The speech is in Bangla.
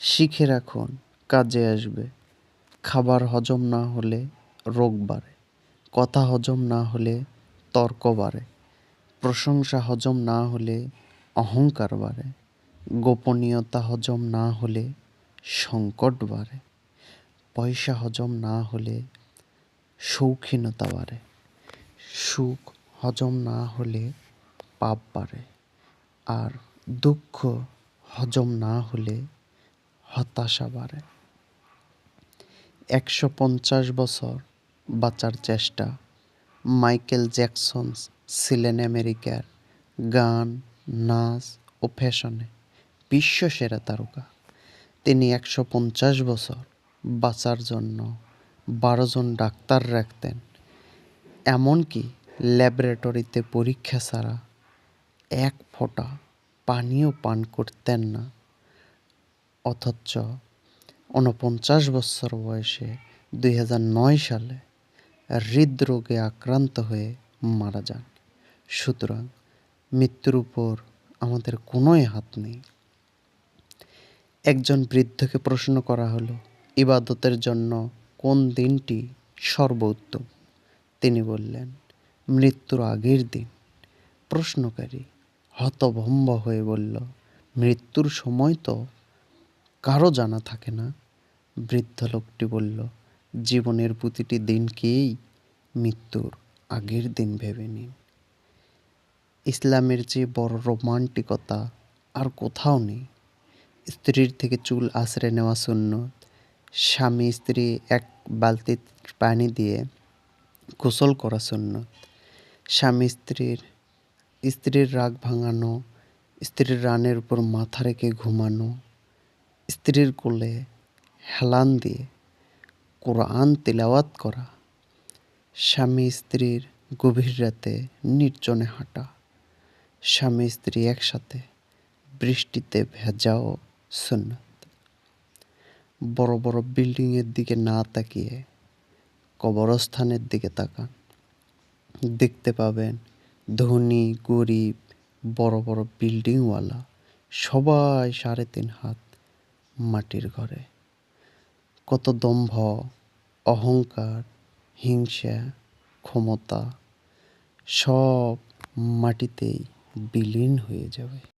শিখে রাখুন, কাজে আসবে। খাবার হজম না হলে রোগ বাড়ে, কথা হজম না হলে তর্ক বাড়ে, প্রশংসা হজম না হলে অহংকার বাড়ে, গোপনীয়তা হজম না হলে সংকট বাড়ে, পয়সা হজম না হলে শৌখিনতা বাড়ে, সুখ হজম না হলে পাপ বাড়ে, আর দুঃখ হজম না হলে হতাশা বাড়ে একশো পঞ্চাশ বছর বাঁচার চেষ্টা। মাইকেল জ্যাকসন ছিলেন আমেরিকার গান, নাচ ও ফ্যাশনে বিশ্বসেরা তারকা। তিনি একশো পঞ্চাশ বছর বাঁচার জন্য বারো জন ডাক্তার রাখতেন, এমনকি ল্যাবরেটরিতে পরীক্ষা ছাড়া এক ফোঁটা পানিও পান করতেন না। অথচ ঊনপঞ্চাশ বছর বয়সে দুই সালে হৃদরোগে আক্রান্ত হয়ে মারা যান। সুতরাং মৃত্যুর উপর আমাদের কোনোই হাত নেই। একজন বৃদ্ধকে প্রশ্ন করা হলো, ইবাদতের জন্য কোন দিনটি সর্বোত্তম? তিনি বললেন, মৃত্যুর আগের দিন। প্রশ্নকারী হতভম্ব হয়ে বলল, মৃত্যুর সময় তো কারও জানা থাকে না। বৃদ্ধ লোকটি বলল, জীবনের প্রতিটি দিনকেই মৃত্যুর আগের দিন ভেবে নিন। ইসলামের যে বড় রোমান্টিকতা আর কোথাও নেই। স্ত্রীর থেকে চুল আশ্রে নেওয়া শূন্য স্বামী স্ত্রী এক বালতি পানি দিয়ে গোসল করা শূন্য স্বামী স্ত্রীর স্ত্রীর রাগ ভাঙানো, স্ত্রীর রানের উপর মাথা রেখে ঘুমানো স্ত্রীর কোলে হেলান দিয়ে কোরআন তেলাওয়াত করা, স্বামী স্ত্রীর গভীর রাতে নির্জনে হাঁটা, স্বামী স্ত্রী একসাথে বৃষ্টিতে ভেজাও সুন্নত। বড় বড় বিল্ডিংয়ের দিকে না তাকিয়ে কবরস্থানের দিকে তাকান। দেখতে পাবেন ধনী, গরিব, বড় বড় বিল্ডিংওয়ালা সবাই সাড়ে তিন হাত মাটির ঘরে। কত দম্ভ অহংকার হিংসা ক্ষমতা সব মাটিতেই বিলীন হয়ে যাবে।